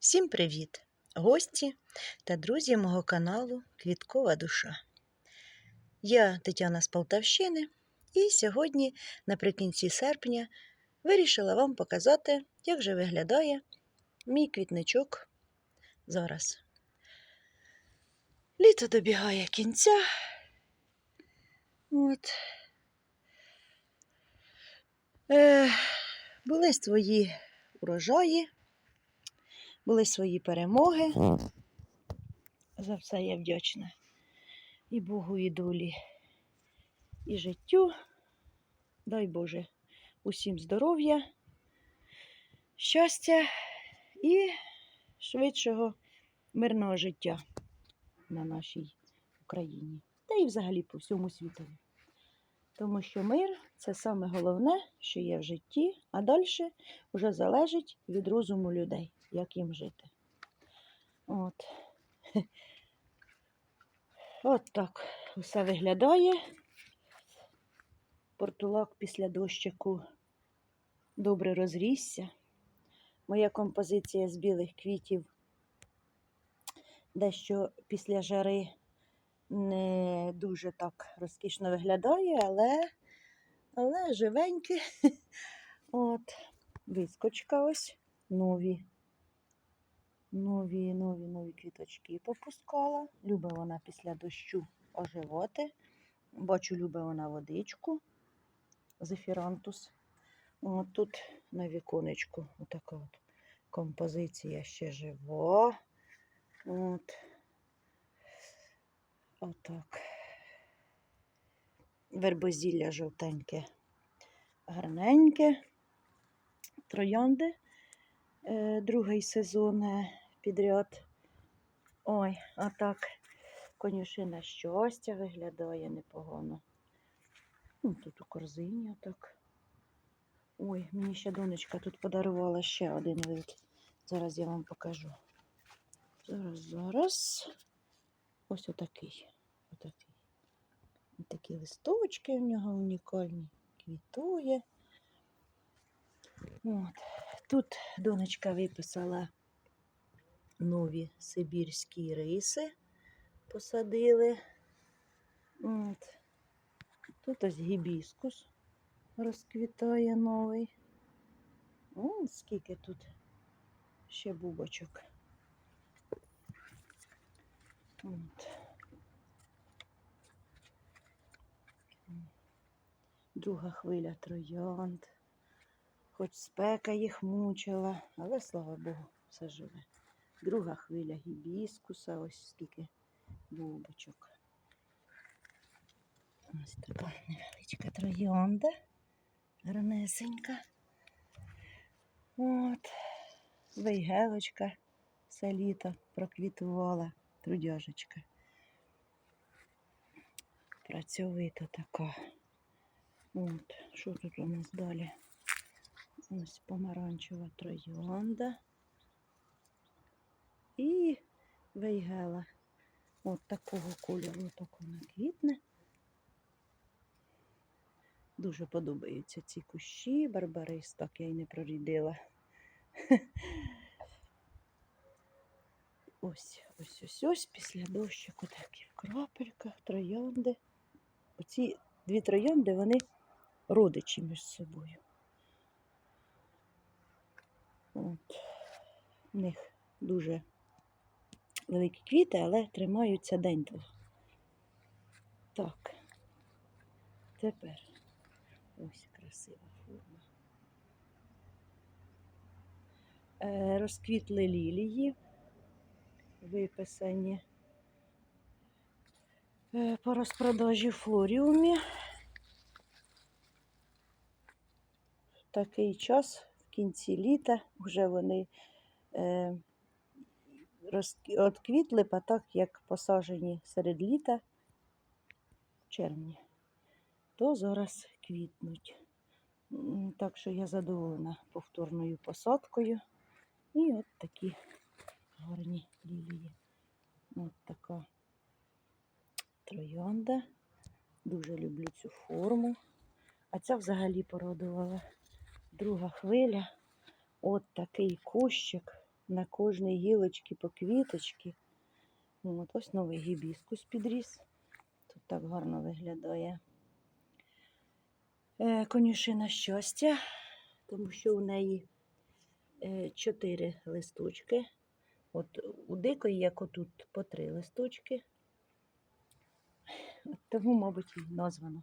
Всім привіт! Гості та друзі мого каналу Квіткова душа. Я Тетяна з Полтавщини, і сьогодні, наприкінці серпня, вирішила вам показати, як же виглядає мій квітничок зараз. Літо добігає кінця. От. Е, були свої урожаї були свої перемоги. За все я вдячна і Богу, і долі, і життю. Дай Боже усім здоров'я, щастя і швидшого мирного життя на нашій Україні. Та і взагалі по всьому світу. Тому що мир це саме головне, що є в житті, а далі вже залежить від розуму людей, як їм жити. От. От так все виглядає. Портулак після дощику добре розрісся. Моя композиція з білих квітів дещо після жари не дуже так розкішно виглядає, але, але живеньке. От, вискочка ось нові. Нові, нові, нові квіточки попускала. Любить вона після дощу оживати. Бачу, любить вона водичку. Зефірантус. От тут на віконечку отака от композиція ще жива. От. Отак. Вербозілля жовтеньке, гарненьке. Троянди. Е, другий сезон е, підряд. Ой, а так конюшина щастя виглядає непогано. Ну, Тут у корзині отак. Ой, мені ще донечка тут подарувала ще один вид. Зараз я вам покажу. Зараз, зараз. Ось отакий. Отакий. Такі листочки в нього унікальні. Квітує. От. Тут донечка виписала нові сибірські риси, посадили. От. Тут ось гібіскус розквітає новий. О, скільки тут ще бубочок. От. Друга хвиля троянд. Хоч спека їх мучила, але слава Богу, все живе. Друга хвиля гібіскуса, ось скільки бубочок. Ось така невеличка троянда, гарнесенька. От, вейгелочка все літо проквітувала, трудяжечка. Працьовита така. От, що тут у нас далі? Ось помаранчева троянда і вейгела. От такого кольору так вона квітне. Дуже подобаються ці кущі, барбарис, так я й не прорідила. Ось, ось, ось, ось після дощику такі в крапельках, троянди. Оці дві троянди, вони родичі між собою. От. У них дуже великі квіти, але тримаються день-два. Так. Тепер ось красива форма. Е, розквітли лілії, виписані е, по розпродажі флоріумі. В такий час в кінці літа вже вони розквітли, а так як посаджені серед літа в червні, то зараз квітнуть. Так що я задоволена повторною посадкою. І от такі гарні лілії. От така троянда. Дуже люблю цю форму. А ця взагалі порадувала. Друга хвиля. От такий кущик. На кожній гілочці по квіточці. От, ось новий гібіскус підріс. Тут так гарно виглядає. Е, конюшина щастя, тому що у неї е, чотири листочки. От у дикої, як отут, по три листочки. От Тому, мабуть, і названо.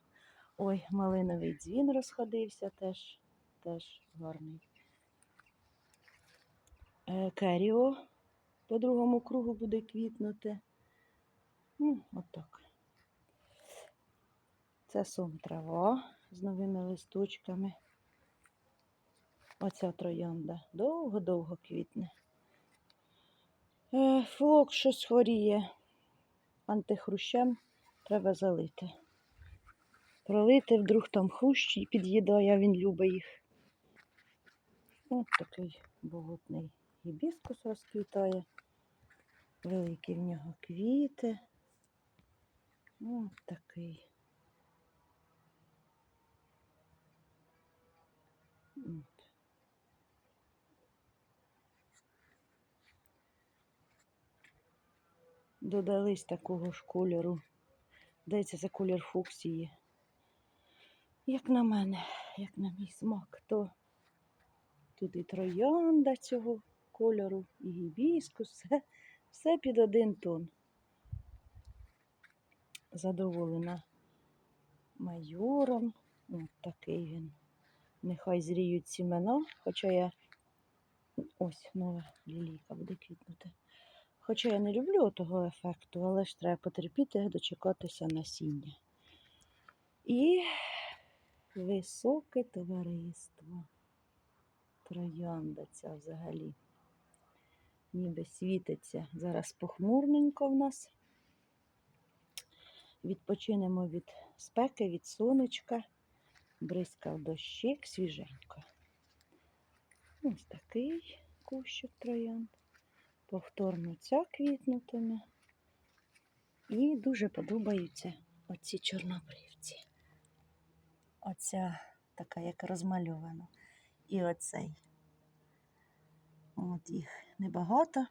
Ой, малиновий дзвін розходився теж, теж гарний. Е, Керіо по другому кругу буде квітнути. Ну, отак. Це сом трава з новими листочками. Оця троянда довго-довго квітне. Е, Флок щось хворіє антихрущем, треба залити. Пролити, вдруг там хрущ і під'їдає, він любить їх. Ось такий болотний гібіскус розквітає. Великі в нього квіти. Ось такий. От. Додались такого ж кольору. Здається, це колір фуксії. Як на мене, як на мій смак, то тут і троянда цього кольору, і гібіскус, все, все під один тон. Задоволена майором. От такий він. Нехай зріють сімена, хоча я ось нова лілійка буде квітнути. Хоча я не люблю того ефекту, але ж треба потерпіти, дочекатися насіння. І високе товариство. Троянда ця взагалі. Ніби світиться. Зараз похмурненько в нас. Відпочинемо від спеки, від сонечка. Бризкав дощик свіженько. Ось такий кущик троянд. Повторно ця квітнутиме. І дуже подобаються оці чорнобривці. Оця така, як розмальована. І оцей. От їх небагато.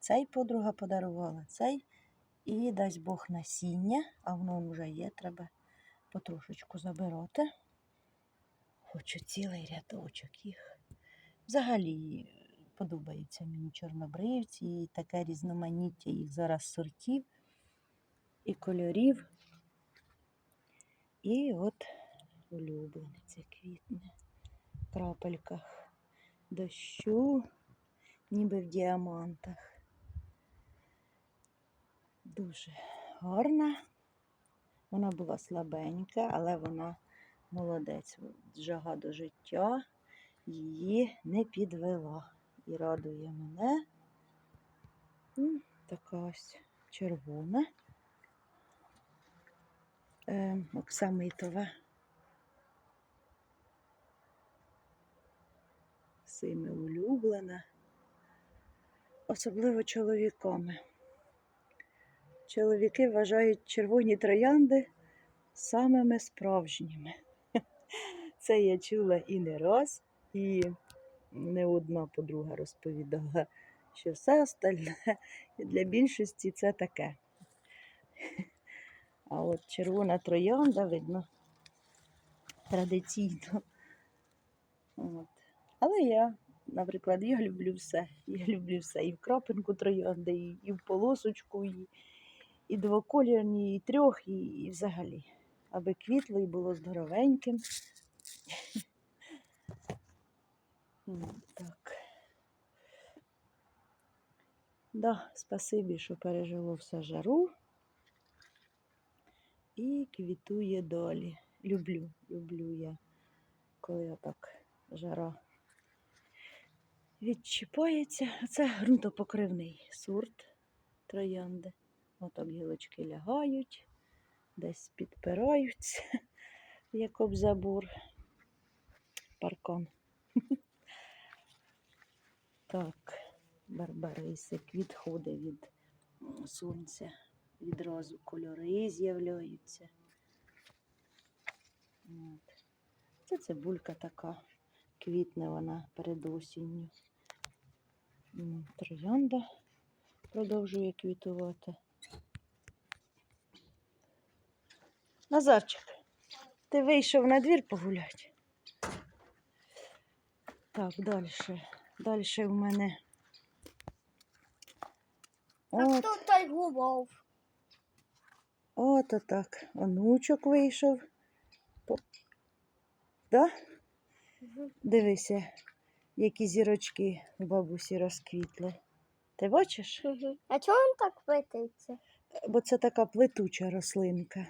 Цей подруга подарувала, цей. І дасть Бог насіння, а воно вже є, треба потрошечку забирати. Хочу цілий рядочок їх. Взагалі подобаються мені чорнобривці і таке різноманіття їх зараз сортів і кольорів. І от улюблениця квітне в крапельках дощу, ніби в діамантах. Дуже гарна. Вона була слабенька, але вона молодець. Жага до життя її не підвела і радує мене. Така ось червона. Е, оксамитова. Сими улюблена. Особливо чоловіками. Чоловіки вважають червоні троянди самими справжніми. Це я чула і не раз, і не одна подруга розповідала, що все остальне для більшості це таке. А от червона троянда, видно, традиційно. От. Але я, наприклад, я люблю все. Я люблю все. І в крапинку троянди, і, в полосочку, і, і двоколірні, і трьох, і, і взагалі. Аби квітло і було здоровеньким. Так. Да, спасибі, що пережило все жару. І квітує далі. Люблю, люблю я, коли отак жара відчіпається. Це ґрунтопокривний сорт троянди. Отак гілочки лягають, десь підпираються, як об забор. Паркан. Так, барбарисик відходить від сонця. Відразу кольори з'являються. Це цибулька така, квітне вона перед осінню. Троянда продовжує квітувати. Назарчик, ти вийшов на двір погуляти? Так, далі. Далі в мене. А хто той губов? от так. Онучок вийшов. По- Да? Дивися, які зірочки у бабусі розквітли. Ти бачиш? А чого він так питається? Бо це така плетуча рослинка.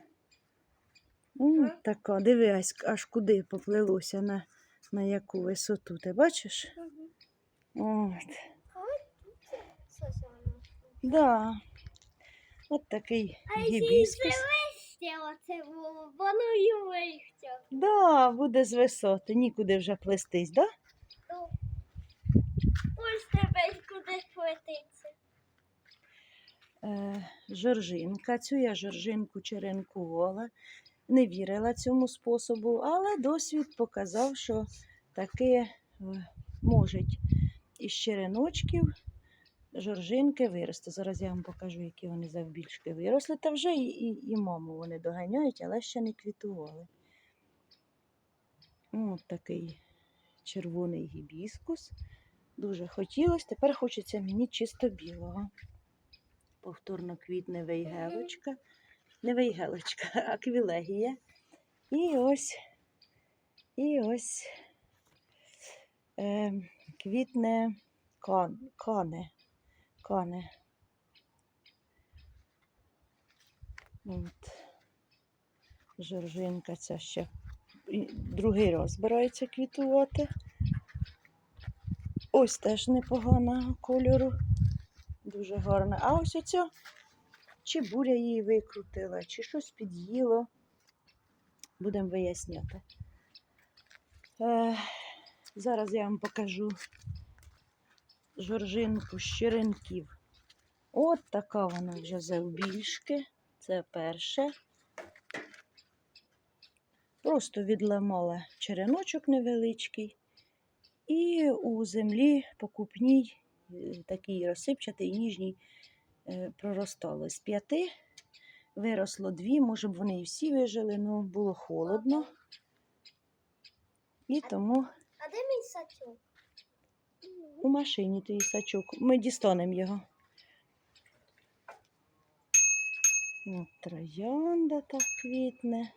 М, така, диви, аж, аж куди поплилося, на, на яку висоту. Ти бачиш? От. Да. От такий гібіскус. Оце було, воно і вихтя. Да, буде з висоти. Нікуди вже плестись, да? Ось тебе куди плетиться. Е, жоржинка. Цю я жоржинку черенкувала. Не вірила цьому способу, але досвід показав, що таке е, можуть із череночків жоржинки вирости. Зараз я вам покажу, які вони завбільшки виросли. Та вже і, і, і маму вони доганяють, але ще не квітували. Ось такий червоний гібіскус. Дуже хотілося. Тепер хочеться мені чисто білого. Повторно квітне вейгелочка. Не вейгелочка, а квілегія. І ось, і ось е, квітне кан, кане. Кане. От. Жоржинка ця ще другий раз збирається квітувати. Ось теж непоганого кольору. Дуже гарна. А ось оця чи буря її викрутила, чи щось під'їло. Будемо виясняти. Е, зараз я вам покажу жоржинку з черенків. От така вона вже завбільшки. Це перше. Просто відламала череночок невеличкий. І у землі покупній, е, такий розсипчатий, ніжній, е, проростало. З п'яти виросло дві, може б вони і всі вижили, але було холодно. І тому А де мій сачок? у машині твій сачок. Ми дістанемо його. От троянда так квітне.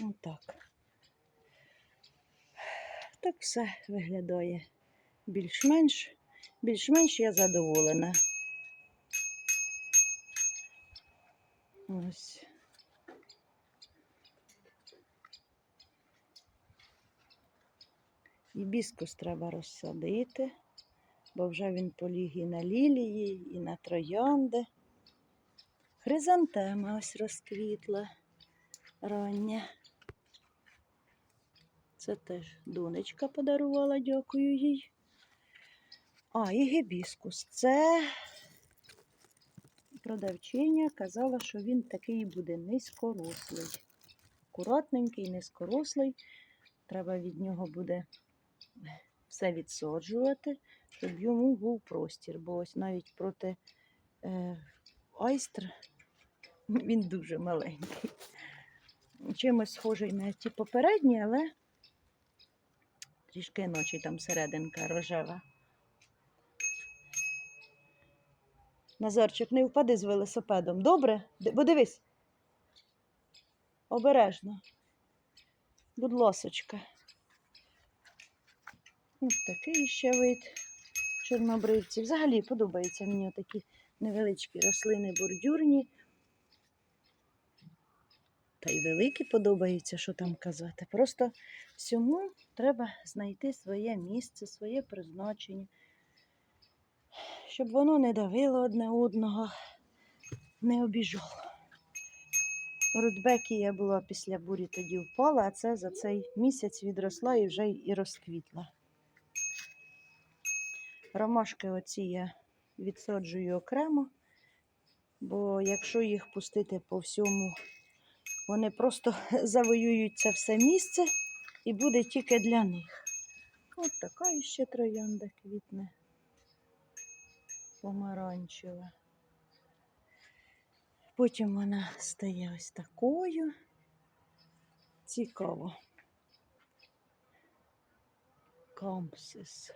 Отак. Так все виглядає більш-менш. Більш-менш я задоволена. Ось. Гібіскус треба розсадити, бо вже він поліг і на лілії, і на троянди. Хризантема ось розквітла рання. Це теж донечка подарувала, дякую їй. А, і гібіскус. Це продавчиня казала, що він такий буде низькорослий. Акуратненький, низькорослий. Треба від нього буде все відсаджувати, щоб йому був простір. Бо ось навіть проти е, айстр він дуже маленький. Чимось схожий на ті попередні, але трішки ночі там серединка рожева. Назарчик, не впади з велосипедом. Добре? Бо дивись. Обережно. Будь ласочка. Ось такий ще вид чорнобривців. Взагалі подобаються мені такі невеличкі рослини бордюрні. Та й великі подобаються, що там казати. Просто всьому треба знайти своє місце, своє призначення, щоб воно не давило одне одного, не обіжало. Рудбекія була після бурі тоді впала, а це за цей місяць відросла і вже і розквітла. Ромашки оці я відсаджую окремо, бо якщо їх пустити по всьому, вони просто завоюють це все місце і буде тільки для них. От така іще троянда квітне. Помаранчева. Потім вона стає ось такою. Цікаво. Кампсис.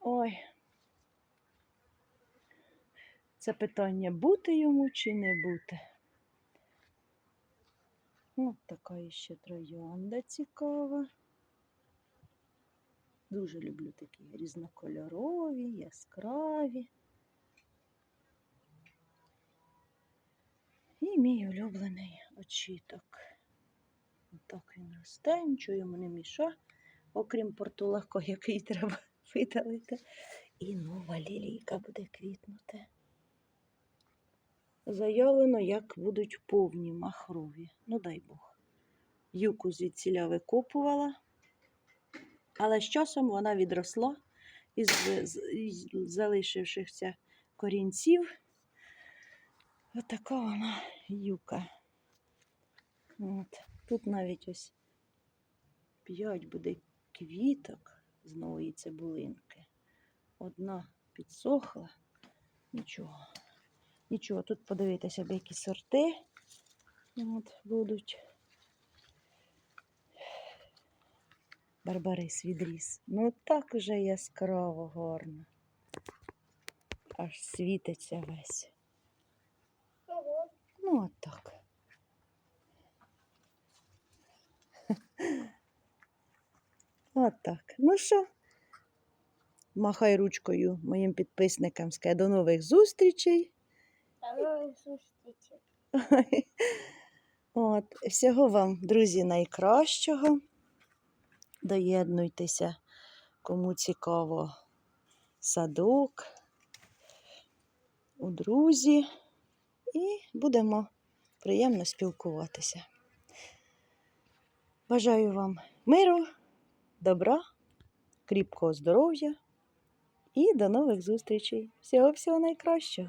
Ой. Це питання бути йому чи не бути. От така іще троянда цікава. Дуже люблю такі різнокольорові, яскраві. І мій улюблений очіток. Отак він росте, нічого йому не міша, окрім портулака, який треба видалити. І нова лілійка буде квітнути. Заявлено, як будуть повні махрові. Ну дай Бог. Юку звідсіля викопувала, але з часом вона відросла із, залишившихся корінців. Отака вона юка. От. Тут навіть ось п'ять буде квіток з нової цибулинки. Одна підсохла. Нічого. Нічого, тут подивитися, деякі сорти от, будуть. Барбарис відріс. Ну так уже яскраво гарно. Аж світиться весь. Ну, от так. От так. Ну що? Махай ручкою моїм підписникам. Скажи до нових зустрічей. От, всього вам, друзі, найкращого. Доєднуйтеся, кому цікаво, садок, у друзі, і будемо приємно спілкуватися. Бажаю вам миру, добра, кріпкого здоров'я і до нових зустрічей. Всього всього найкращого!